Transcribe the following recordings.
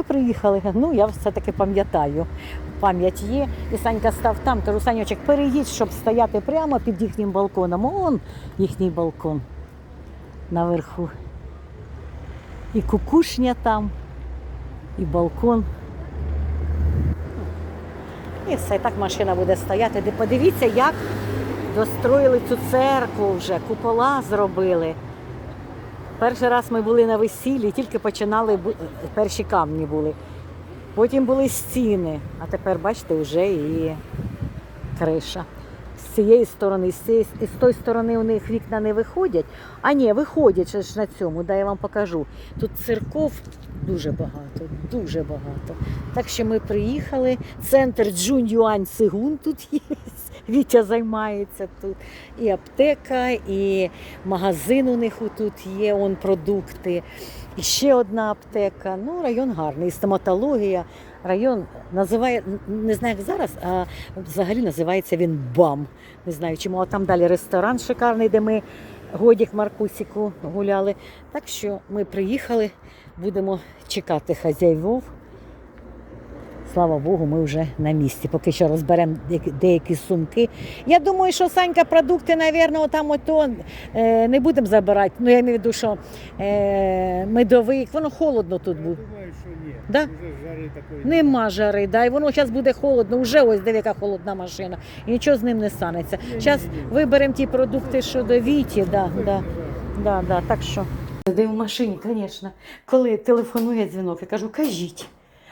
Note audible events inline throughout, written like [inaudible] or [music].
Ми приїхали, ну я все-таки пам'ятаю. Пам'ять є. І Санька став там, кажу, Санючек, переїдь, щоб стояти прямо під їхнім балконом. Он їхній балкон наверху. І кукушня там, і балкон. І все, так машина буде стояти. Де подивіться, як достроїли цю церкву вже, купола зробили. Перший раз ми були на весіллі, тільки починали перші камні були. Потім були стіни, а тепер, бачите, вже і криша. З цієї сторони, з, цієї, з тої сторони у них вікна не виходять. А ні, виходять ж на цьому, дай я вам покажу. Тут церков дуже багато, дуже багато. Так що ми приїхали. Центр Джунь Юань Сигун тут є. Вітя займається тут. І аптека, і магазин у них тут є, он продукти. І ще одна аптека. Ну, район гарний. І стоматологія. Район називає, не знаю як зараз, а взагалі називається він БАМ. Не знаю чому. А там далі ресторан шикарний, де ми Годік Маркусіку гуляли. Так що ми приїхали, будемо чекати хазяївов. Слава Богу, ми вже на місці. Поки що розберемо деякі- сумки. Я думаю, що Санька продукти, мабуть, там ото е, не будемо забирати. Ну, я маю в виду, що е, медовик, воно холодно тут буде. Думаю, що ні. Да? Уже жари такої Нема жари, да, і воно зараз буде холодно. Уже ось диви, яка холодна машина. І нічого з ним не станеться. Зараз виберемо ті продукти, що до Віті. Да, да, да, да, так що. Де в машині, звісно. Коли телефонує дзвінок, я кажу, кажіть.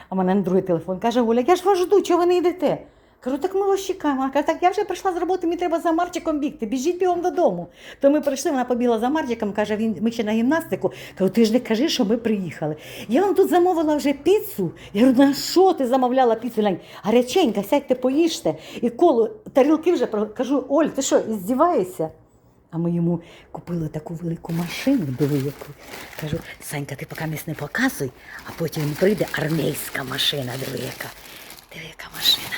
А в мене на другий телефон каже, Оля, я ж вас жду, чого ви не йдете? Кажу, так ми вас чекаємо. Вона каже, так я вже прийшла з роботи, мені треба за Марчиком бігти, біжіть бігом додому. То ми прийшли, вона побігла за Марчиком, каже, він, ми ще на гімнастику. Кажу, ти ж не кажи, що ми приїхали. Я вам тут замовила вже піцу. Я говорю, на що ти замовляла піцу? Лянь, гаряченька, сядьте, поїжте. І коло тарілки вже кажу, Оль, ти що, іздіваєшся? А ми йому купили таку велику машину, диви яку. Кажу, Санька, ти поки не показуй, а потім прийде армійська машина, диви яка. Яка машина.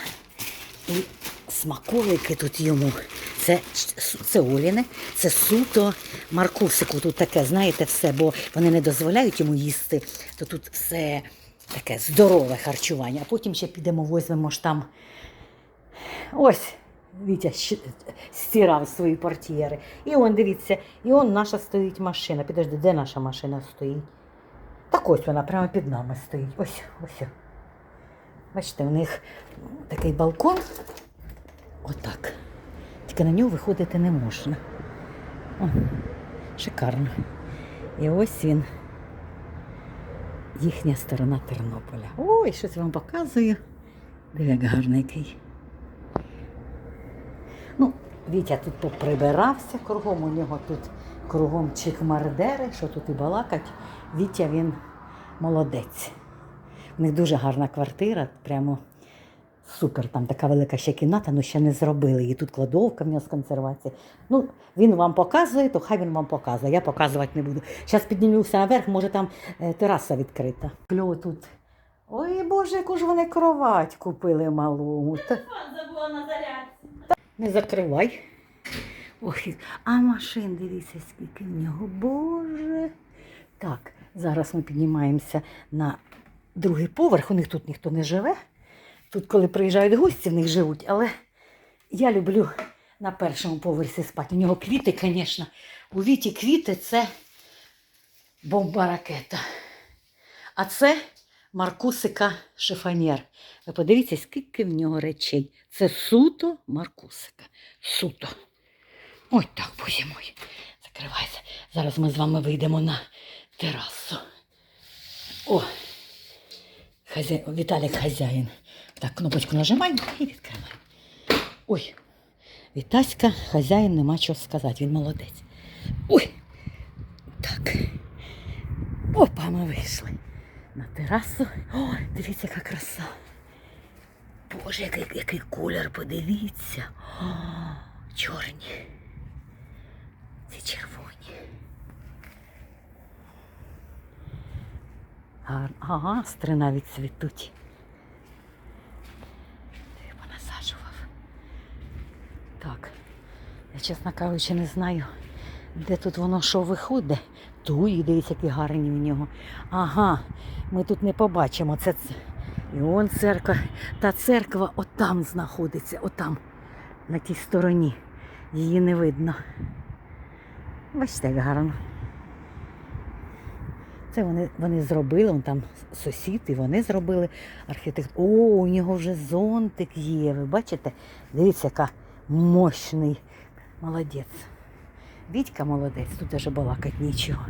І смаколики тут йому. Це, це Оліне, це суто Маркусику. Тут таке, знаєте, все, бо вони не дозволяють йому їсти, то тут все таке здорове харчування. А потім ще підемо, візьмемо ж там Ось Вітя стирав свої портьєри. І он, дивіться, і он наша стоїть машина. Підожди, де наша машина стоїть? Так ось вона прямо під нами стоїть. Ось, ось. Бачите, у них такий балкон. Отак. Тільки на нього виходити не можна. О, шикарно. І ось він. Їхня сторона Тернополя. Ой, щось вам показую. Диви, як гарний який. Ну, Вітя тут поприбирався кругом, у нього тут кругом чикмардери, що тут і балакать. Вітя він молодець. У них дуже гарна квартира, прямо супер. Там така велика ще кімната, але ще не зробили. І тут кладовка в нього з консервації. Ну, він вам показує, то хай він вам показує. Я показувати не буду. Зараз піднімуся наверх, може там е, тераса відкрита. Кльово тут. Ой, Боже, яку ж вони кровать купили малу. Та- забула на зарядці. Не закривай. Ой, а машин, дивіться, скільки в нього. Боже. Так, зараз ми піднімаємося на другий поверх. У них тут ніхто не живе. Тут, коли приїжджають гості, в них живуть, але я люблю на першому поверсі спати. У нього квіти, звісно. У віті квіти це бомба ракета. А це Маркусика шифонєр. Ви подивіться, скільки в нього речей. Це суто Маркусика. Суто. Ой так, боже мой. Закривайся. Зараз ми з вами вийдемо на терасу. О! Хазя... Віталік хазяїн. Так, кнопочку нажимаємо і відкриваємо. Ой, Вітаська, хазяїн, нема чого сказати, він молодець. Ой! Так. Опа, ми вийшли на терасу. О, дивіться, яка краса. Боже, який, який колір, подивіться. О, чорні. Ці червоні. Гар... Ага, астри навіть цвітуть. Ти понасаджував. Так. Я, чесно кажучи, не знаю, де тут воно що виходить. Стуї, дивіться, які гарні в нього. Ага, ми тут не побачимо. Це і он церква. Та церква отам знаходиться, отам, на тій стороні. Її не видно. Бачите, як гарно. Це вони, вони зробили, он там сусід, і вони зробили архітектуру. О, у нього вже зонтик є. Ви бачите? Дивіться, яка мощний. Молодець. Вітька молодець, тут даже балакать нічого.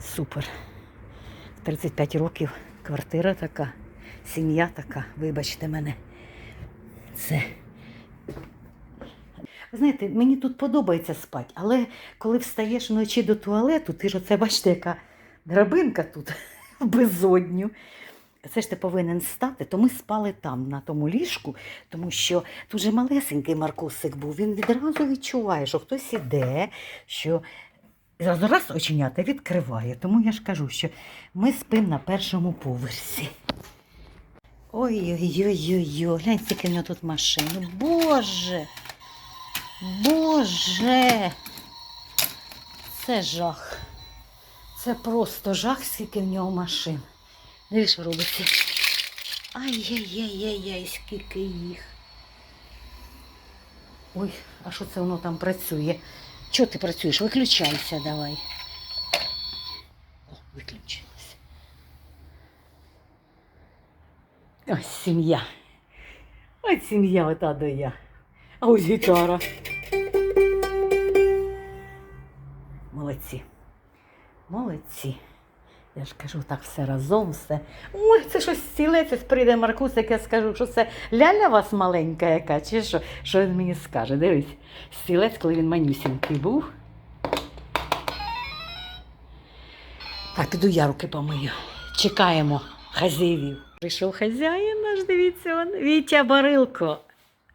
Супер. 35 років квартира така, сім'я така, вибачте мене. Це. Ви знаєте, мені тут подобається спати, але коли встаєш вночі до туалету, ти ж оце бачите, яка драбинка тут [laughs] в безодню. Це ж ти повинен стати, то ми спали там, на тому ліжку, тому що тут же малесенький Маркусик був. Він відразу відчуває, що хтось іде, що зразу раз оченята відкриває. Тому я ж кажу, що ми спимо на першому поверсі. Ой-ой-ой-ой, глянь, скільки в нього тут машин. Боже! Боже! Це жах. Це просто жах, скільки в нього машин. Дивись, що робиться. Ай-яй-яй-яй-яй, скільки їх. Ой, а що це воно там працює? Чого ти працюєш? Виключайся давай. О, виключилося. Ось сім'я. Ось сім'я ота до я. А ось гітара. Молодці. Молодці. Я ж кажу, так все разом, все. Ой, це щось стілець, прийде Маркус, як я скажу, що це ляля вас маленька яка, чи що? Що він мені скаже? Дивись, стілець, коли він манюсінький був. Так, піду я руки помию. Чекаємо хазяїв. Прийшов хазяїн наш, дивіться, он, Вітя Барилко.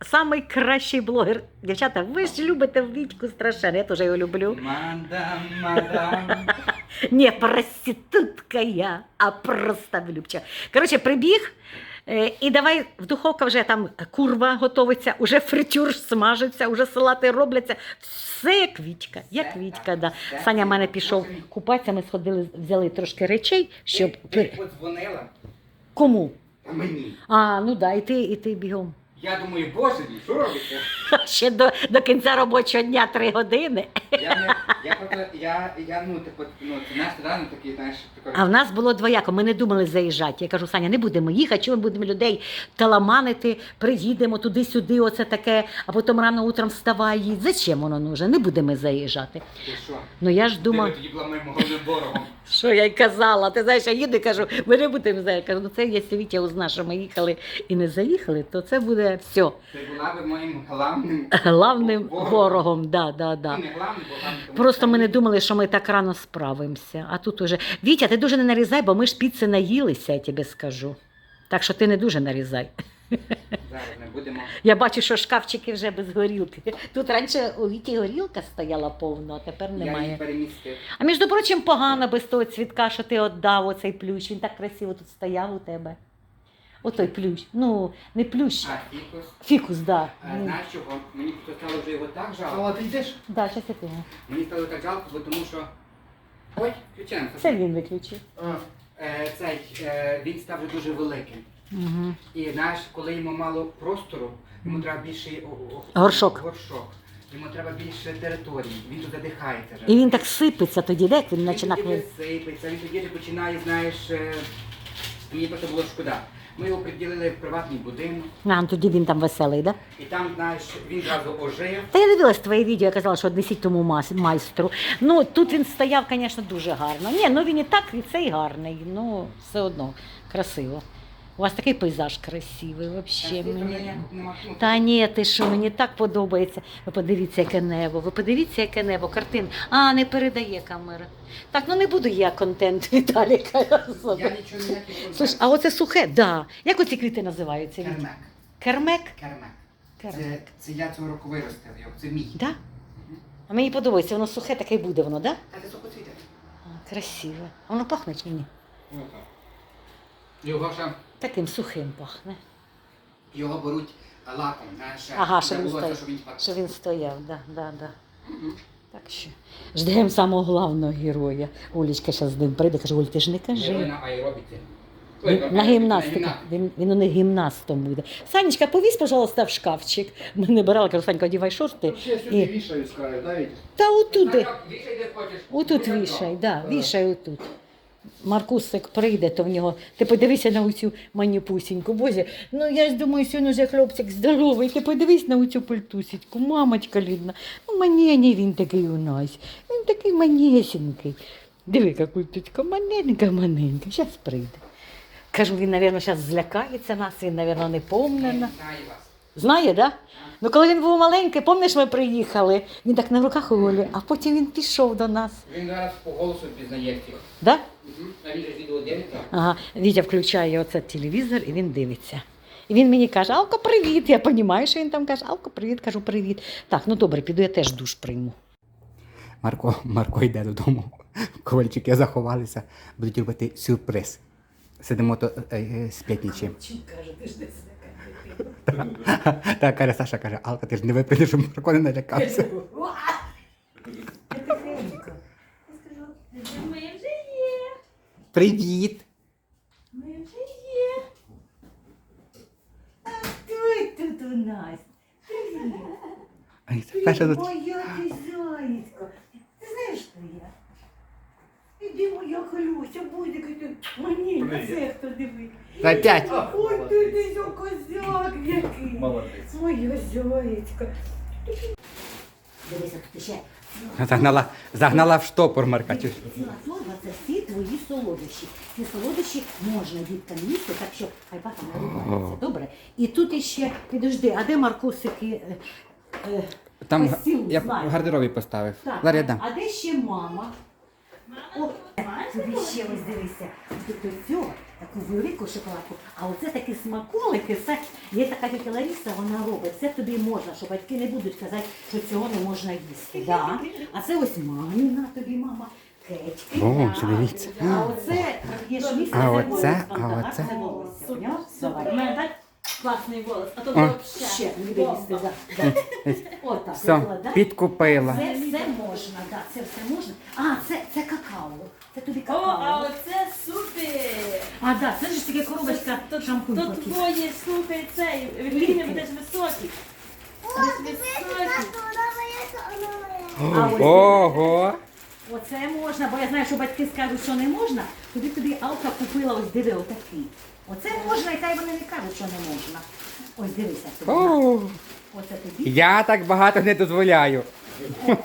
Самий кращий блогер. Дівчата, ви ж любите Вітьку страшенно, я теж його люблю. Мадам, мадам. [laughs] Не проститутка я, а просто влюбча. Коротше, прибіг. е, І давай в духовка вже там курва готовиться, уже фритюр смажиться, уже салати робляться. Все як Вітька, як Вітька. так, Да. Саня в мене пішов купатися, ми сходили, взяли трошки речей, щоб. Ти, ти подзвонила Кому? мені. А, ну да, і ти, і ти бігом. Я думаю, боже мій, що робиться? Ще до, до кінця робочого дня три години. Я не, я просто, я, я, ну, типу, ну, це наш рано такий, знаєш, такий. А в нас було двояко, ми не думали заїжджати. Я кажу, Саня, не будемо їхати, чому ми будемо людей таламанити, приїдемо туди-сюди, оце таке, а потім рано утром вставай, їдь. Зачем воно нужно? Не будемо заїжджати. Ти що? Ну я ж Ти тоді була моїм головним ворогом. [laughs] що я й казала. Ти знаєш, я їду і кажу, ми не будемо заїхати. Кажу, ну це якщо Вітя узнає, що ми їхали і не заїхали, то це буде все. Ти була би моїм главним Главним ворогом. ворогом, да, да, да. Ну, не главним, бо главним. тому Просто ми не думали, що ми так рано справимося. А тут уже. Вітя, ти дуже не нарізай, бо ми ж піци наїлися, я тобі скажу. Так що ти не дуже нарізай. Зараз ми будемо. Я бачу, що шкафчики вже без горілки. Тут раніше у Віті горілка стояла повно, а тепер Я немає. перемістив. А між прочим, погано без того цвітка, що ти віддав оцей плющ. Він так красиво тут стояв у тебе. Отой плющ. Ну, не плющ, А, фікус. фікус, да. А, знаєш чого? Мені просто стало вже його так жалко. А ти йдеш? Да, щас я піду. Мені стало так жалко, бо тому що. Ой, включаємо. Це він виключив. А, Е, цей, е, він став вже дуже великим. Угу. І знаєш, коли йому мало простору, йому треба о- о- Горшок. горшок. Йому треба більше території. Він тут задихається. вже. І він так сипеться тоді, де як він Він починає. тоді висипається, він тоді вже починає, знаєш, е, мені просто було шкода. Ми його приділили в приватний будинок, А, тоді він там веселий, да? і там, знаєш, він зразу ожив. Та я дивилась твоє відео, я казала, що однесіть тому мас- майстру. Ну, тут він стояв, звісно, дуже гарно. Ні, ну він і так, і цей гарний, ну, все одно красиво. У вас такий пейзаж красивий, взагалі. Мені... ну, Та ні, ти що, мені так подобається. Ви подивіться, яке небо, ви подивіться, яке небо, картин. А, не передає камера. Так, ну не буду я контент [laughs] Віталіка. Я нічого ніяких Слушай, а оце сухе, да. Як оці квіти називаються? Кермек. Кермек? Кермек. Кермек. Це, це я цього року виростив його, це мій. Да? А мені подобається, воно сухе таке й буде воно, да? А це сухоцвіте. Красиве. А Воно пахне чи ні? Його ще Таким сухим пахне. його беруть лаком, знаєш. Ага, що він стояв. щоб він Що він стояв, да, да, да. Мгм. Так що ждемо самого головного героя. Олічка зараз з ним прийде, каже, Оль, ти ж не Герой кажи. на аеробіці. Ой, Він На на гімнастику. Він, він у них гімнастом буде. Санечка, повісь, пожалуйста, в шкафчик. Ми не брали, кажу, Санька, одівай шорти. Я сюди І... вішаю з краю, да, Вітя? Та отуди. Вішай, де хочеш. Отут Будь вішай, да, вішай отут. Маркусик прийде, то в нього. Ти подивися на оцю маніпусіньку. Боже, ну я ж думаю, сьогодні вже хлопчик здоровий. Ти подивись на оцю пальтусічку, мамочка рідна. Ну, манєній він такий у нас. Він такий манєсінький. Диви, яка культочка, маненька, маненька. Зараз прийде. Кажу, він, мабуть, зараз злякається нас, він, мабуть, не помне. Знає, да? Ну коли він був маленький, пам'ятаєш, ми приїхали, він так на руках у Олі, а потім він пішов до нас. Він зараз по голосу пізнає всіх. Да? А він же ж відео дивиться. Ага, Вітя включає оце телевізор і він дивиться. І він мені каже, Алко, привіт. Я розумію, що він там каже, Алко, привіт, кажу, привіт. Так, ну добре, піду я теж душ прийму. Марко, Марко йде додому. Ковальчики заховалися, будуть робити сюрприз. Сидимо то е, е, сп'ятнічі. Так, каже Саша каже, Алка, ти ж не випадеш, щоб Марко не налякався. Ми вже є. Привіт! Ми вже є. Ой, тут у нас. Ай, це перша тут. Моя ти зайсько. Ти знаєш, хто я? Іди моя колюся, будь-яка ти. Мені, на це хто дивить. Опять! Ой, ти ти зо козак який. Молодець. Моя зайська. Дивися, тут ще Загнала, загнала в штопор Марка. Чуєш? ціла торба це всі твої солодощі. Ці солодощі можна діткам їсти, так що хай папа не ругається. Добре. І тут іще, підожди, а де Маркусики? е, е, Там Постіл я в гардеробі поставив. Так, я дам. а де ще мама? О, тобі ще ось дивися. Тут ось таку велику шоколадку. А оце такі смаколики, це є така тітя Лариса, вона робить. Це тобі можна, що батьки не будуть казати, що цього не можна їсти. Да. А це ось маміна тобі, мама. Кетьки. О, да. дивіться. А оце є ж місце, А оце, а оце. це волосся? Давай. Так класний голос, а то О. взагалі. Ще да. Отак, Все, викладай. підкупила. Це все можна, да, це все можна. А, це, це какао. Це тобі О, а какао. оце супер! А, да, це ж таке коробочка шампунь. тут такий. твоє, слухай, цей, Вікторія, будеш високий. Будеш високий. А ось Ого! Оце можна, бо я знаю, що батьки скажуть, що не можна. Тоді тобі Алка купила, ось диви, отакий. Оце можна, і та й вони не кажуть, що не можна. Ось дивися тобі. О, Оце тобі. Я так багато не дозволяю. [laughs]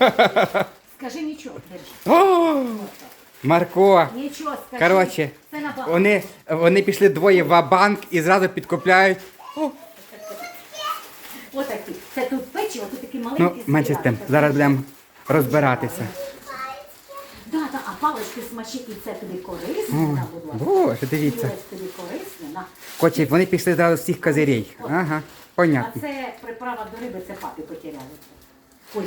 Скажи нічого, держи. О, Марко! Нічого скажи. Коротше, Це на бабу. вони, вони пішли двоє в банк і зразу підкупляють. Отакі. Це тут печиво, тут такі маленькі. Ну, менше з тим. Зараз будемо розбиратися. Палички смачні, і це тобі корисно, на, будь ласка. Боже, дивіться. І ось тобі корисно, на. Хоче, вони пішли зразу з всіх козирей. Ага, А понятно. це приправа до риби, це папі потеряли. Ой,